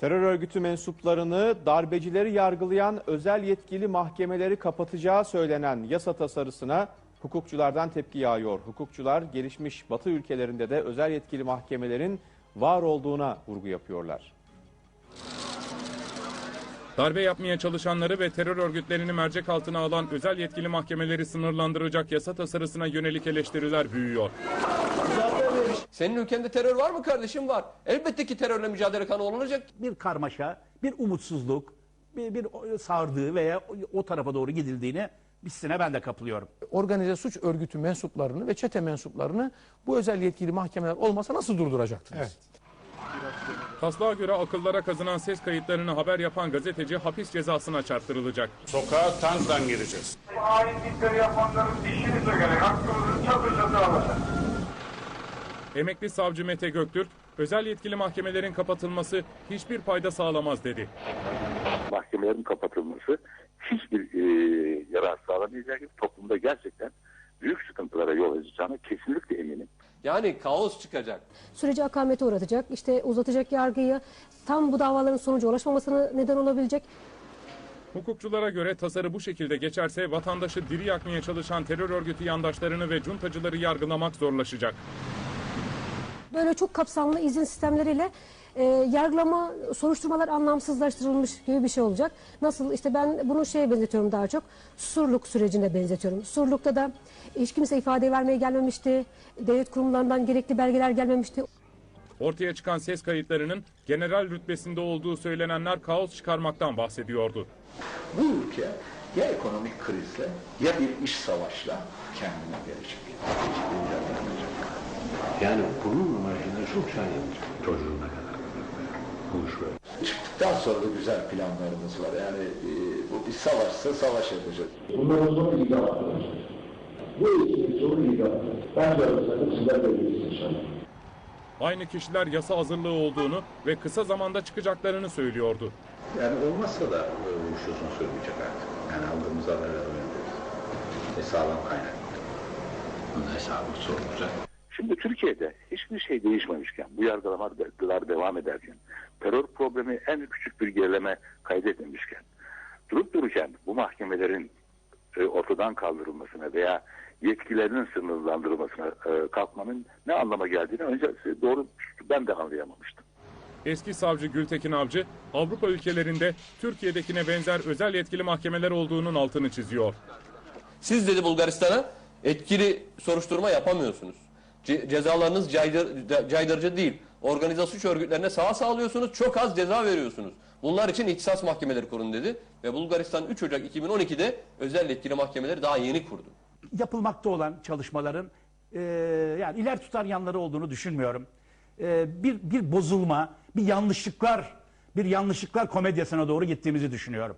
Terör örgütü mensuplarını darbecileri yargılayan özel yetkili mahkemeleri kapatacağı söylenen yasa tasarısına hukukçulardan tepki yağıyor. Hukukçular gelişmiş batı ülkelerinde de özel yetkili mahkemelerin var olduğuna vurgu yapıyorlar. Darbe yapmaya çalışanları ve terör örgütlerini mercek altına alan özel yetkili mahkemeleri sınırlandıracak yasa tasarısına yönelik eleştiriler büyüyor. Senin ülkende terör var mı kardeşim? Var. Elbette ki terörle mücadele kanı olunacak. bir karmaşa, bir umutsuzluk, bir, bir sardığı veya o tarafa doğru gidildiğini hissine ben de kapılıyorum. organize suç örgütü mensuplarını ve çete mensuplarını bu özel yetkili mahkemeler olmasa nasıl durduracaktınız? Taslağa göre akıllara kazınan ses kayıtlarını haber yapan gazeteci hapis cezasına çarptırılacak. Sokağa tankla gireceğiz. hainlikleri yapanların dişini sökerek hakkımızı çatır çatır alacak. Emekli savcı Mete Göktürk, özel yetkili mahkemelerin kapatılması hiçbir fayda sağlamaz dedi. mahkemelerin kapatılması hiçbir e, yarar sağlamayacak. Toplumda gerçekten büyük sıkıntılara yol açacağına kesinlikle eminim. Yani kaos çıkacak. süreci akamete uğratacak, işte uzatacak yargıyı, tam bu davaların sonuca ulaşmamasına neden olabilecek. Hukukçulara göre tasarı bu şekilde geçerse vatandaşı diri yakmaya çalışan terör örgütü yandaşlarını ve cuntacıları yargılamak zorlaşacak. Böyle çok kapsamlı izin sistemleriyle e, yargılama, soruşturmalar anlamsızlaştırılmış gibi bir şey olacak. Nasıl işte ben bunu şeye benzetiyorum daha çok, surluk sürecine benzetiyorum. Surlukta da hiç kimse ifade vermeye gelmemişti, devlet kurumlarından gerekli belgeler gelmemişti. Ortaya çıkan ses kayıtlarının general rütbesinde olduğu söylenenler kaos çıkarmaktan bahsediyordu. Bu ülke ya ekonomik krizle ya bir iş savaşla kendine gelecek. Yani bunun amacını çok şey Çocuğuna kadar. Bu iş böyle. Çıktıktan sonra da güzel planlarımız var. Yani e, bu bir savaşsa savaş yapacağız. Bunların sonu iyi arkadaşlar. Bu işin sonu iyi Ben de öyle sizler de bilirsiniz inşallah. Aynı kişiler yasa hazırlığı olduğunu ve kısa zamanda çıkacaklarını söylüyordu. Yani olmazsa da e, bu iş uzun sürmeyecek artık. Yani aldığımız haberler öğreniriz. E, sağlam kaynak. Bunun hesabı sorulacak. Şimdi Türkiye'de hiçbir şey değişmemişken, bu yargılamalar devam ederken, terör problemi en küçük bir gerileme kaydetmemişken, durup dururken bu mahkemelerin e, ortadan kaldırılmasına veya yetkilerinin sınırlandırılmasına e, kalkmanın ne anlama geldiğini önce doğru ben de anlayamamıştım. Eski savcı Gültekin Avcı, Avrupa ülkelerinde Türkiye'dekine benzer özel yetkili mahkemeler olduğunun altını çiziyor. Siz dedi Bulgaristan'a etkili soruşturma yapamıyorsunuz. Ce- cezalarınız caydır, ca- caydırıcı değil. Organize suç örgütlerine sağ sağlıyorsunuz, çok az ceza veriyorsunuz. Bunlar için ihtisas mahkemeleri kurun dedi. Ve Bulgaristan 3 Ocak 2012'de özel yetkili mahkemeleri daha yeni kurdu. Yapılmakta olan çalışmaların e, yani iler tutar yanları olduğunu düşünmüyorum. E, bir, bir bozulma, bir yanlışlıklar, bir yanlışlıklar komedyasına doğru gittiğimizi düşünüyorum.